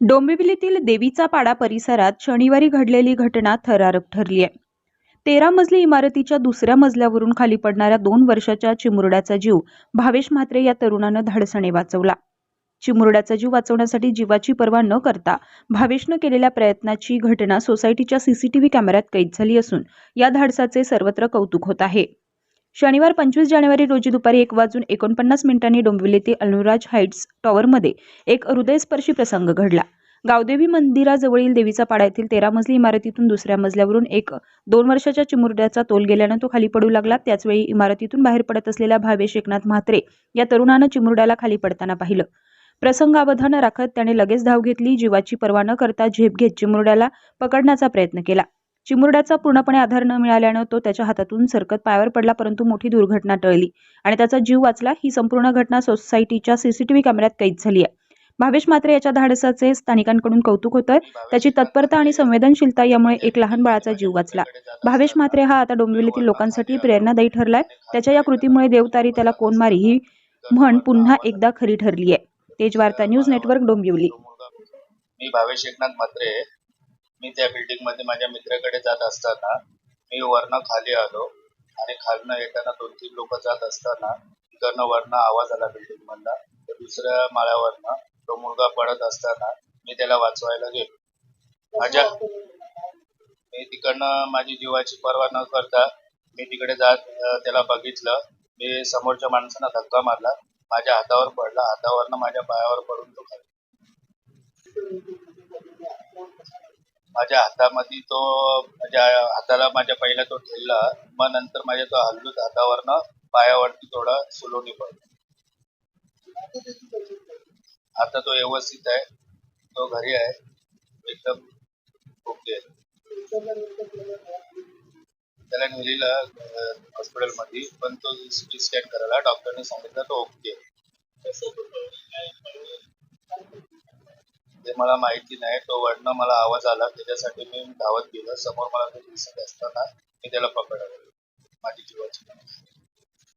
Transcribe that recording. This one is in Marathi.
डोंबिवलीतील देवीचा पाडा परिसरात शनिवारी घडलेली घटना थरारक ठरली आहे. तेरा मजली इमारतीच्या दुसऱ्या मजल्यावरून खाली पडणाऱ्या दोन वर्षाच्या चिमुरड्याचा जीव भावेश म्हात्रे या तरुणानं धाडसाने वाचवला. चिमुरड्याचा जीव वाचवण्यासाठी जीवाची पर्वा न करता भावेशनं केलेल्या प्रयत्नाची घटना सोसायटीच्या सीसीटीव्ही कॅमेऱ्यात कैद झाली असून या धाडसाचे सर्वत्र कौतुक होत आहे. शनिवार पंचवीस जानेवारी रोजी दुपारी एक वाजून एकोणपन्नास मिनिटांनी डोंबिवलीतील अनुराज हाईट्स टॉवरमध्ये एक हृदयस्पर्शी प्रसंग घडला. गावदेवी मंदिराजवळील देवीचा पाडा येथील तेरा मजली इमारतीतून दुसऱ्या मजल्यावरून एक दोन वर्षाच्या चिमुरड्याचा तोल गेल्यानं तो खाली पडू लागला. त्याचवेळी इमारतीतून बाहेर पडत असलेल्या भावेश एकनाथ म्हात्रे या तरुणानं चिमुरड्याला खाली पडताना पाहिलं. प्रसंगावधान राखत त्याने लगेच धाव घेतली. जीवाची पर्वा न करता झेप घेत चिमुरड्याला पकडण्याचा प्रयत्न केला. चिमुरड्याचा पूर्णपणे आधार न मिळाल्यानं तो त्याच्या हातातून सरकत पायावर पडला परंतु मोठी दुर्घटना टळली आणि त्याचा जीव वाचला. ही संपूर्ण घटना सोसायटीच्या सीसीटीव्ही कॅमेऱ्यात कैद झाली आहे. भावेश मात्रे याच्या धाडसाचे स्थानिकांकडून कौतुक होतंय. त्याची तत्परता आणि संवेदनशीलता यामुळे एक लहान बाळाचा जीव वाचला. भावेश मात्रे हा आता डोंबिवलीतील लोकांसाठी प्रेरणादायी ठरलाय. त्याच्या या कृतीमुळे देवतारी त्याला कोण मारी ही म्हण पुन्हा एकदा खरी ठरली आहे तेज वार्ता न्यूज नेटवर्क डोंबिवली. मी भावेश एकनाथ मात्रे मी त्या बिल्डिंगमध्ये माझ्या मित्राकडे जात असताना मी वरनं खाली आलो आणि खालनं येताना दोन तीन लोक जात असताना तिकडनं वरनं आवाज आला बिल्डिंग मधला. तर दुसऱ्या माळ्यावरनं तो मुलगा पडत असताना मी त्याला वाचवायला गेलो. माझ्या मी तिकडनं माझी जीवाची पर्वा न करता मी तिकडे जात त्याला बघितलं. मी समोरच्या माणसानं धक्का मारला. माझ्या हातावर पडला. हातावरनं माझ्या पायावर पडून तो खाली. माझ्या हातामध्ये तो माझ्या हाताला माझ्या पहिला तो ठेवला मग नंतर माझ्या तो हल्लूच हातावरनं पायावरती थोडा सुलोनी पडला. आता तो व्यवस्थित आहे. तो घरी आहे. एकदम ओके त्याला नेलेला हॉस्पिटलमध्ये पण तो सिटी स्कॅन करायला डॉक्टरने सांगितलं तो ओके ते मला माहिती नाही तो वडनं मला आवाज आला त्याच्यासाठी मी धावत गेलो. समोर मला तो दिसत असताना मी त्याला पकडलं माझी जीवाची